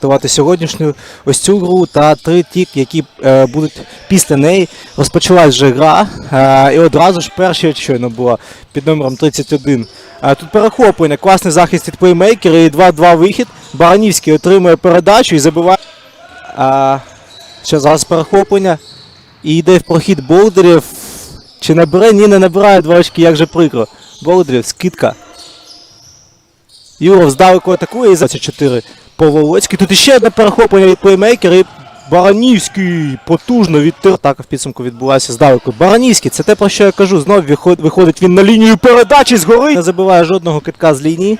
Готувати сьогоднішню ось цю гру та три тік, які е, будуть після неї. Розпочалась вже гра. Е, і одразу ж перша щойно була під номером 31. Е, тут перехоплення, класний захист від плеймейкера і 2-2 вихід. Баранівський отримує передачу і забиває. Е, ще зараз перехоплення. І йде в прохід болдерів. Чи набере? Ні, не набирає два очки, як же прикро. Болдерів, скидка. Юров здалеку атакує і за 4 по Тут іще одне перехоплення від плеймейкера і Баранівський потужно відтир. Так в підсумку відбулася здалеку. Баранівський, це те про що я кажу. Знов виходить він на лінію передачі згори. Не забиває жодного китка з лінії.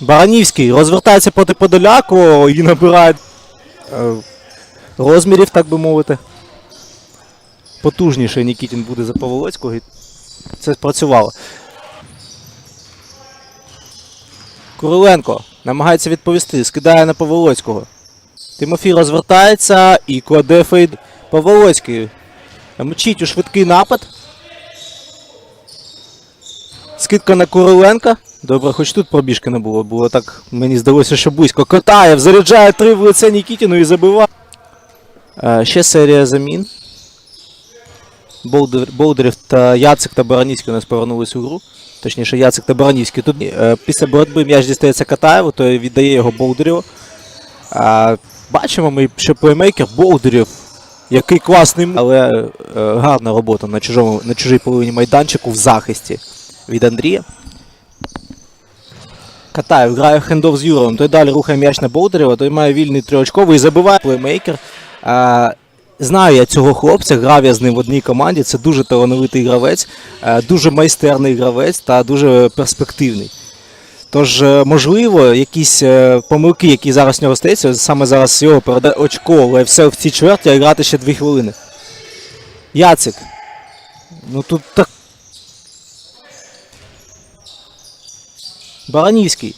Баранівський розвертається проти Подоляку і набирає е, розмірів, так би мовити. Потужніший Нікітін буде за Поволоцького. Це спрацювало. Куриленко намагається відповісти, скидає на Поволоцького. Тимофій розвертається і кладе фейд Поволоцький. Мчить у швидкий напад. Скидка на Куриленка. Добре, хоч тут пробіжки не було. Було так, мені здалося, що близько. Котаєв заряджає три в лице Нікітіну і забиває. Е, ще серія замін. Болдер, Болдерів та Яцик та Баранівський у нас повернулись у гру. Точніше, Яцик та Баранівський. Тут е, після боротьби м'яч дістається Катаєву, то віддає його Болдеріву. А, бачимо ми, що плеймейкер Болдерів, який класний, але е, гарна робота на, чужому, на чужій половині майданчику в захисті від Андрія. Катаєв грає хендов з Юровим, той далі рухає м'яч на Болдерєва, той має вільний триочковий і забиває плеймейкер. Знаю я цього хлопця, грав я з ним в одній команді. Це дуже талановитий гравець, е, дуже майстерний гравець та дуже перспективний. Тож, е, можливо, якісь е, помилки, які зараз в нього стаються, саме зараз його передає очко, але все в цій чверті, а грати ще 2 хвилини. Яцик. Ну тут так. Баранівський.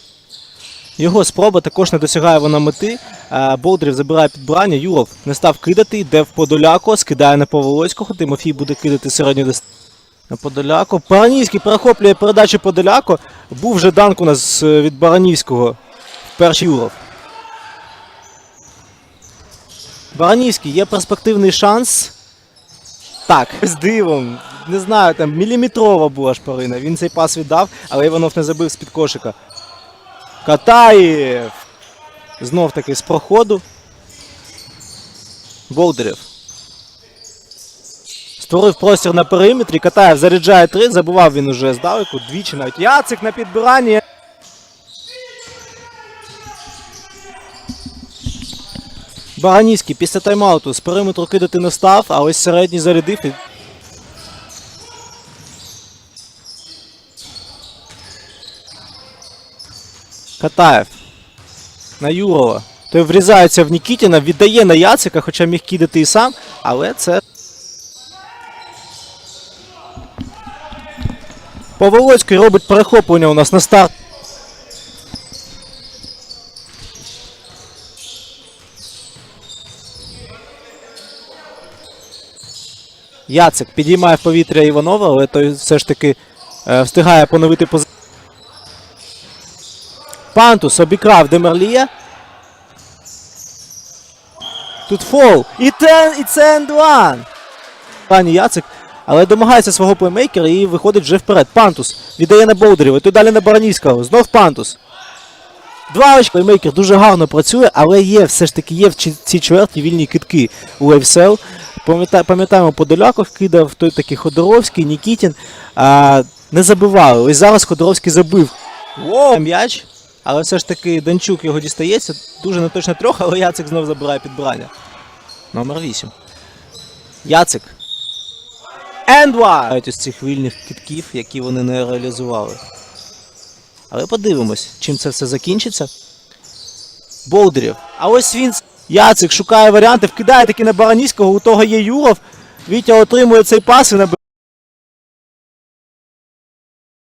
Його спроба також не досягає вона мети. Е, Болдерів забирає підбирання. Юров не став кидати, йде в Подоляко, скидає на Поволоцького. Тимофій буде кидати середню дис... на Подоляко. Баранівський перехоплює передачу Подоляко. Був вже данк у нас е, від Баранівського. Перший Юров. Баранівський, є перспективний шанс. Так, з дивом. Не знаю, там міліметрова була шпарина. Він цей пас віддав, але Іванов не забив з-під кошика. Катаєв. Знов таки з проходу. Болдерів. Створив простір на периметрі. Катаєв заряджає три. Забував він уже здалеку. Двічі навіть. Яцик на підбиранні. Баранівський після тайм-ауту з периметру кидати не став, а ось середній зарядив. Катаєв. На Юрова. Той врізається в Нікітіна, віддає на Яцика, хоча міг кидати і сам, але це. Поволоцький робить перехоплення у нас на старт. Яцик підіймає в повітря Іванова, але той все ж таки е, встигає поновити позицію. Пантус обікрав Демерлія. Тут фол. І, те, і це ендуан. Пані Яцик. Але домагається свого плеймейкера і виходить вже вперед. Пантус віддає на Болдерєва. Тут далі на Баранівського. Знов Пантус. Два очки. Плеймейкер дуже гарно працює, але є все ж таки є в ці- цій чверті вільні китки у Лейвсел. Пам'ята- Пам'ятаємо, Подоляков кидав, той такий Ходоровський, Нікітін. А, не забивали. Ось зараз Ходоровський забив. Воу! М'яч. Але все ж таки Данчук його дістається. Дуже неточно трьох, але Яцик знов забирає підбирання. Номер 8. Яцик. Ендва! Ось цих вільних китків, які вони не реалізували. Але подивимось, чим це все закінчиться. Болдерів. А ось він. Яцик шукає варіанти, вкидає таки на Баранівського, у того є Юров. Вітя отримує цей пас і набирає.